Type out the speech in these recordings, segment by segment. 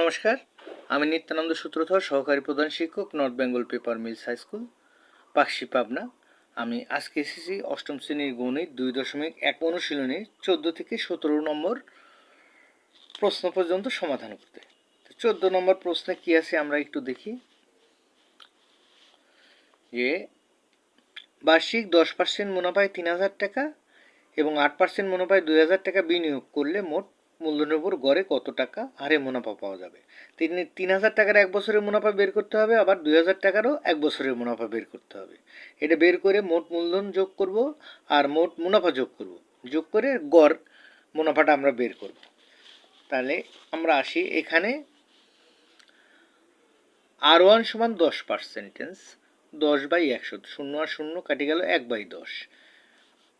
নমস্কার, আমি নিত্যানন্দ সূত্রধর, সহকারী প্রধান শিক্ষক North Bengal paper mills high school Pakshi Pabna. আমি আজকে এসেছি অষ্টম শ্রেণির গণিত দুই দশমিক এক অনুশীলনে চোদ্দ থেকে সতেরো নম্বর প্রশ্ন পর্যন্ত সমাধান করতে। চোদ্দ নম্বর প্রশ্নে কি আছে আমরা একটু দেখি। যে বার্ষিক দশ পার্সেন্ট মুনাফায় তিন হাজার টাকা এবং আট পার্সেন্ট মুনাফায় দুই হাজার টাকা বিনিয়োগ করলে মোট মূলধনের উপর গড়ে কত টাকা হারে মুনাফা পাওয়া যাবে। তিন তিন হাজার টাকার এক বছরের মুনাফা বের করতে হবে, আবার দুই হাজার টাকারও এক বছরের মুনাফা বের করতে হবে। এটা বের করে মোট মূলধন যোগ করব আর মোট মুনাফা যোগ করব। যোগ করে গড় মুনাফাটা আমরা বের করব। তাহলে আমরা আসি এখানে। আর ওয়ান সমান দশ পার্সেন্টেন্স দশ বাই একশো, শূন্য আর শূন্য কাটে গেল এক বাই দশ।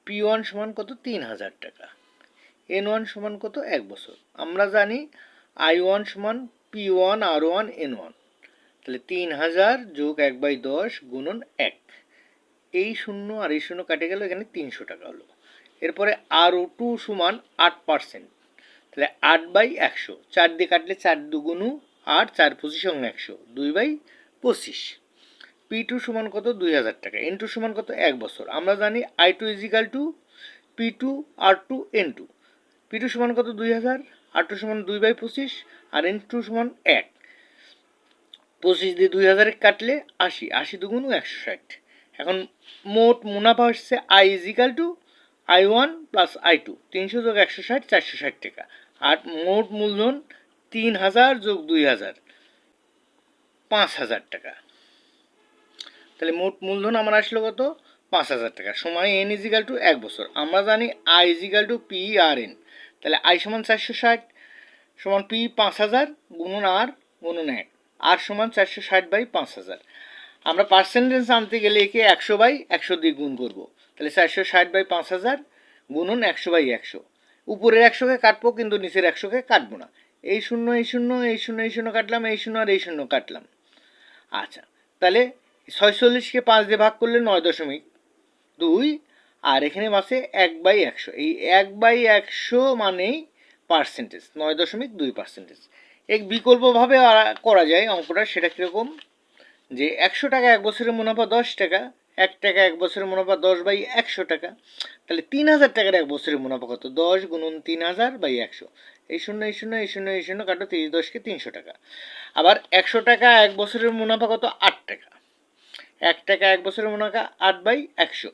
পি ওয়ান সমান কত? তিন হাজার টাকা। এন ওয়ান সমান কত? এক বছর। আমরা জানি আই ওয়ান সমান P one, R one, N one. তাহলে তিন হাজার যোগ এক বাই দশ গুণন এক। এই শূন্য আর এই শূন্য কাটে গেল, এখানে তিনশো টাকা হলো। এরপরে আর ও টু সমান আট পার্সেন্ট তাহলে আট বাই একশো। চার দিয়ে কাটলে চার দুগুণু আট, চার পঁচিশ এবং একশো। দুই বাই পঁচিশ। পি টু সমান কত? দুই হাজার টাকা। এন টু সমান কত? এক বছর। আমরা জানি I two is equal to P two, R two, N two. P two সমান কত? দুই হাজার। আর টু সমান দুই বাই পঁচিশ আর এন টু সমান এক। পঁচিশ দিয়ে দুই হাজারে কাটলে আশি। আশি দুগুণ একশো ষাট। এখন মোট মুনাফা হচ্ছে I is equal to I one plus I two তিনশো যোগ একশো ষাট, চারশো ষাট টাকা। আর মোট মূলধন তিন হাজার যোগ দুই হাজার। পাঁচ হাজার টাকা। তাহলে মোট মূলধন আমার আসলো কত? পাঁচ হাজার টাকা। সময় এন ইজিক্যাল টু এক বছর। আমরা জানি I is equal to P R N তাহলে আই সমান চারশো ষাট, সমান পি পাঁচ হাজার গুণন আর গুণন এক। আর সমান চারশো ষাট বাই পাঁচ হাজার। আমরা পার্সেন্টেজ আনতে গেলে একে একশো বাই একশো দিয়ে গুণ করব। তাহলে চারশো ষাট বাই পাঁচ হাজার গুণন একশো বাই একশো। উপরের একশোকে কাটবো, কিন্তু নিচের একশোকে কাটবো না। এই শূন্য এই শূন্য এই শূন্য এই শূন্য কাটলাম, এই শূন্য আর এই শূন্য কাটলাম। আচ্ছা তাহলে ছয়চল্লিশকে পাঁচ দিয়ে ভাগ করলে নয় দশমিক দুই, আর এখানে মাসে এক বাই একশো। এই এক বাই একশো মানেই পার্সেন্টেজ নয় দশমিক দুই পার্সেন্টেজ এক বিকল্পভাবে করা যায় অঙ্কটা, সেটা কীরকম? যে একশো টাকা এক বছরের মুনাফা দশ টাকা, এক টাকা এক বছরের মুনাফা দশ বাই একশো টাকা। তাহলে তিন হাজার টাকার এক বছরের মুনাফা কত? দশ গুণন তিন হাজার বাই একশো। এই শূন্য এই শূন্য এই শূন্য এই শূন্য কাটো তিরিশ দশকে তিনশো টাকা। আবার একশো টাকা এক বছরের মুনাফা কত? আট টাকা। এক টাকা এক বছরের মুনাফা আট বাই একশো।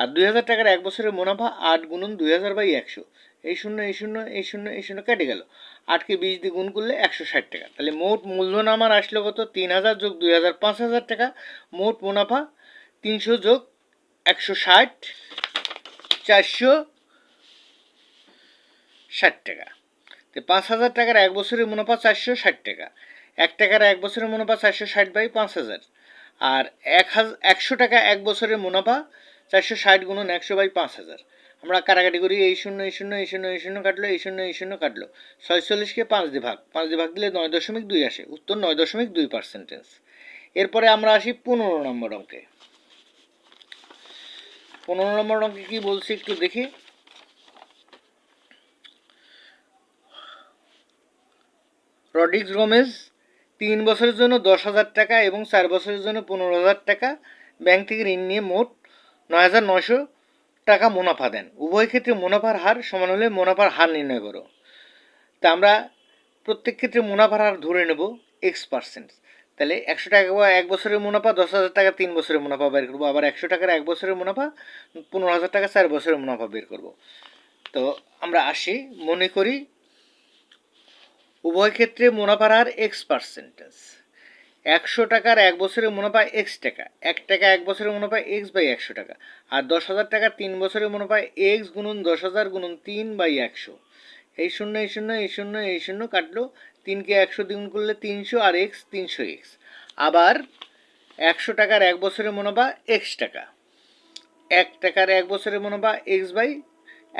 আর দুই হাজার টাকার এক বছরের মুনাফা আট গুণন দুই হাজার বাই একশো। এই শূন্য এই শূন্য এই শূন্য এই শূন্য কেটে গেল। আটকে বিশ দিয়ে গুণ করলে একশো ষাট টাকা। তাহলে মোট মূলধন আমার আসলো কত? তিন হাজার যোগ দুই হাজার পাঁচ হাজার টাকা। মোট মুনাফা তিনশো যোগ একশো ষাট, চারশো ষাট টাকা। তো পাঁচ হাজার টাকার এক বছরের মুনাফা চারশো ষাট টাকা। এক টাকার এক বছরের মুনাফা চারশো ষাট বাই পাঁচ হাজার। আর এক হাজার একশো টাকা এক বছরের মুনাফা চারশো ষাট গুণন একশো বাই পাঁচ হাজার। আমরা কাটাকাটি করি, এই শূন্য এই শূন্য এই শূন্য এই শূন্য কাটলো, এই শূন্য এই শূন্য কাটলো। ছয়চল্লিশকে পাঁচ দিয়ে ভাগ পাঁচ দিয়ে ভাগ দিলে নয় দশমিক দুই আসে, উত্তর নয় দশমিক দুই পার্সেন্টেজ এরপরে আমরা আসি পনেরো নম্বর অঙ্কে। পনেরো নম্বর অঙ্কে কি বলছি একটু দেখি। রডিক্স গোমেজ, তিন বছরের জন্য দশ হাজার টাকা এবং চার বছরের জন্য পনেরো হাজার টাকা। ব্যাংক থেকে ঋণ নিয়ে মোট নয় হাজার নয়শো টাকা মুনাফা দেন। উভয় ক্ষেত্রে মুনাফার হার সমান হলে মুনাফার হার নির্ণয় করো। তা আমরা প্রত্যেক ক্ষেত্রে মুনাফার হার ধরে নেব এক্স পার্সেন্ট তাহলে একশো টাকা বা এক বছরের মুনাফা, দশ হাজার টাকা তিন বছরের মুনাফা বের করব। আবার একশো টাকার এক বছরের মুনাফা, পনেরো হাজার টাকা চার বছরের মুনাফা বের করব। তো আমরা আসি, মনে করি উভয় ক্ষেত্রে মুনাফার হার এক্স পার্সেন্টেজ একশো টাকার এক বছরের মুনাফা এক্স টাকা, এক টাকা এক বছরের মুনাফা এক্স বাই একশো টাকা, আর দশ হাজার টাকা তিন বছরের মুনাফা এক্স গুণন দশ হাজার গুণন তিন বাই একশো। এই শূন্য এই শূন্য এই শূন্য এই শূন্য কাটলো, তিনকে একশো দ্বিগুণ করলে তিনশো আর এক্স তিনশো এক্স আবার একশো টাকার এক বছরের মুনাফা এক্স টাকা, এক টাকার এক বছরের মুনাফা এক্স বাই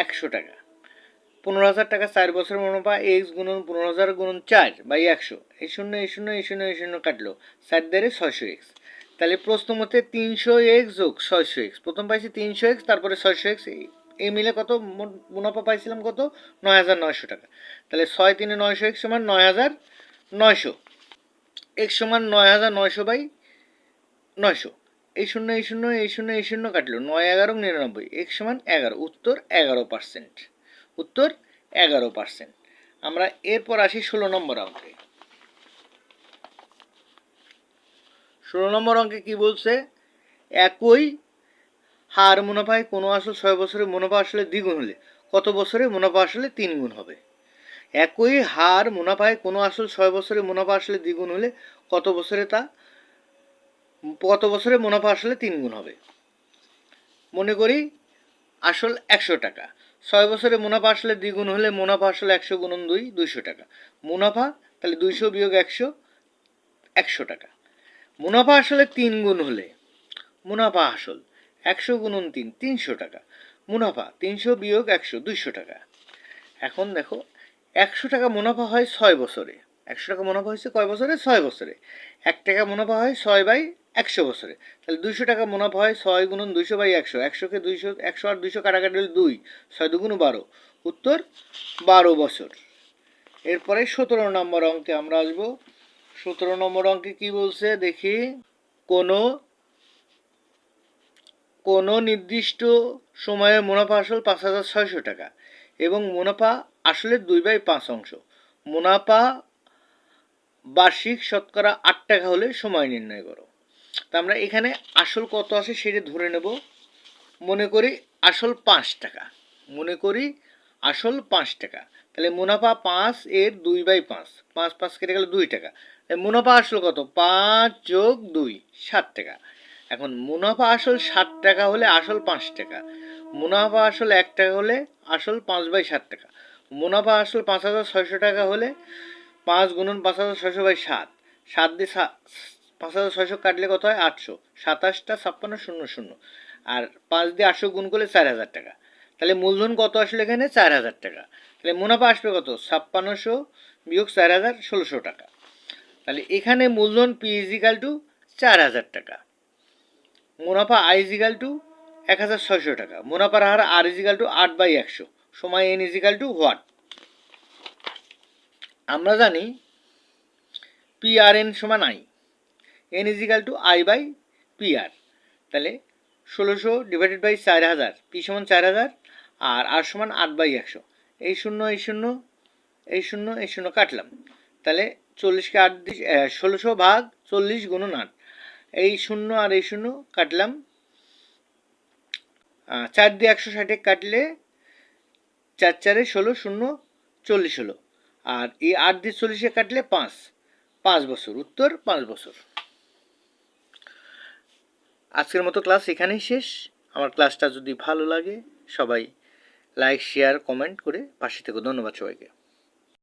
একশো টাকা। পনেরো হাজার টাকা চার বছরের মুনাফা, এক্স গুণন পনেরো হাজার গুণন চার, বাই একশো। এই শূন্য এই শূন্য এই শূন্য এই শূন্য কাটলো। চার দ্বারে ছয়শো এক্স। তাহলে প্রশ্ন মতে তিনশো এক্স যোগ ছয়শো এক্স। প্রথম পাইছি তিনশো এক্স, তারপরে ছয়শো এক্স। এই মিলে কত? মুনাফা পাইছিলাম কত? নয় হাজার নয়শো টাকা। তাহলে ছয় তিনে নয়শো এক্স সমান নয় হাজার নয়শো। এক্স সমান নয় হাজার নয়শো বাই নয়শো। এই শূন্য এই শূন্য এই শূন্য এই শূন্য কাটলো। নয় এগারো নিরানব্বই এক্স সমান এগারো, উত্তর এগারো পার্সেন্ট। উত্তর এগারো পার্সেন্ট। আমরা এরপর আসি ষোলো নম্বর অঙ্কে। ষোলো নম্বর অঙ্কে কি বলছে? একই হার মুনাফায় কোনো আসল ছয় বছরে মুনাফা আসলে দ্বিগুণ হলে, কত বছরে মুনাফা আসলে তিন গুণ হবে? একই হার মুনাফায় কোনো আসল ছয় বছরে মুনাফা আসলে দ্বিগুণ হলে, কত বছরে তা, কত বছরে মুনাফা আসলে তিন গুণ হবে? মনে করি আসল একশো টাকা। ছয় বছরে মুনাফা আসলে দ্বিগুণ হলে মুনাফা আসলে একশো গুণন দুই, দুইশো টাকা। মুনাফা, তাহলে দুইশো বিয়োগ একশো একশো টাকা। মুনাফা আসলে তিন গুণ হলে মুনাফা আসল একশো গুণন তিন, তিনশো টাকা। মুনাফা, তিনশো বিয়োগ একশো, দুইশো টাকা। এখন দেখো, একশো টাকা মুনাফা হয় ছয় বছরে। একশো টাকা মুনাফা হয়েছে কয় বছরে? ছয় বছরে। এক টাকা মুনাফা হয় ছয় বাই একশো বছরে। তাহলে দুইশো টাকা মুনাফা হয় ছয় গুণন দুইশো বাই একশো। একশোকে দুইশো, একশো আর দুইশো কাটাকাটি হলে দুই, ছয় দুগুণ বারো। উত্তর, বারো বছর। এরপরে সতেরো নম্বর অঙ্কে আমরা আসব। সতেরো নম্বর অঙ্কে কি বলছে? দেখি। কোনো কোনো নির্দিষ্ট সময়ে মুনাফা আসল পাঁচ হাজার ছয়শো টাকা এবং মুনাফা আসলে দুই বাই পাঁচ অংশ। মুনাফা বার্ষিক শতকরা আট টাকা হলে সময় নির্ণয় করো। তা আমরা এখানে আসল কত আছে সেটা ধরে নেব। মনে করি আসল পাঁচ টাকা। মনে করি আসল পাঁচ টাকা। তাহলে মুনাফা পাঁচ এর দুই বাই পাঁচ। পাঁচ পাঁচ কেটে গেলে দুই টাকা। মুনাফা আসল কত? পাঁচ যোগ দুই, সাত টাকা। এখন মুনাফা আসল সাত টাকা হলে আসল পাঁচ টাকা। মুনাফা আসল এক টাকা হলে আসল পাঁচ বাই সাত টাকা। মুনাফা আসল পাঁচ হাজার ছয়শো টাকা হলে পাঁচ গুণন পাঁচ হাজার ছয়শো বাই সাত। সাত দিয়ে পাঁচ হাজার ছয়শো কাটলে কত হয়? আটশো। সাতাশটা ছাপ্পান্ন শূন্য শূন্য। আর পাঁচ দিয়ে আটশো গুণ করলে চার হাজার টাকা। তাহলে মূলধন কত আসলে এখানে? চার হাজার টাকা। তাহলে মুনাফা আসবে কত? ছাপ্পান্নশো বিয়োগ চার হাজার ষোলোশো টাকা। তাহলে এখানে মূলধন পি টু চার হাজার টাকা। মুনাফা আই ইজিক্যাল টু এক হাজার ছয়শো টাকা। মুনাফার হার আর ইজিক্যাল টু আট বাই একশো। সময় N is equal to what আমরা জানি পি আর এন সমান I N is equal to I by P R তাহলে ষোলোশো ডিভাইডেড বাই চার হাজার পি সমান চার হাজার, আর আর সমান আট বাই একশো। এই শূন্য এই শূন্য এই শূন্য এই শূন্য কাটলাম। তাহলে চল্লিশকে আট ষোলোশো ভাগ চল্লিশ গুণন আট। এই শূন্য আর এই শূন্য কাটলাম। চার দিয়ে একশো ষাটে কাটলে চার চারে ষোলো, শূন্য, চল্লিশ হলো। আর এই আট দিয়ে চল্লিশে কাটলে পাঁচ। পাঁচ বছর। উত্তর, পাঁচ বছর। আজকের মতো ক্লাস এখানেই শেষ। আমার ক্লাসটা যদি ভালো লাগে, সবাই লাইক, শেয়ার, কমেন্ট করে পাশে থেকে। ধন্যবাদ সবাইকে।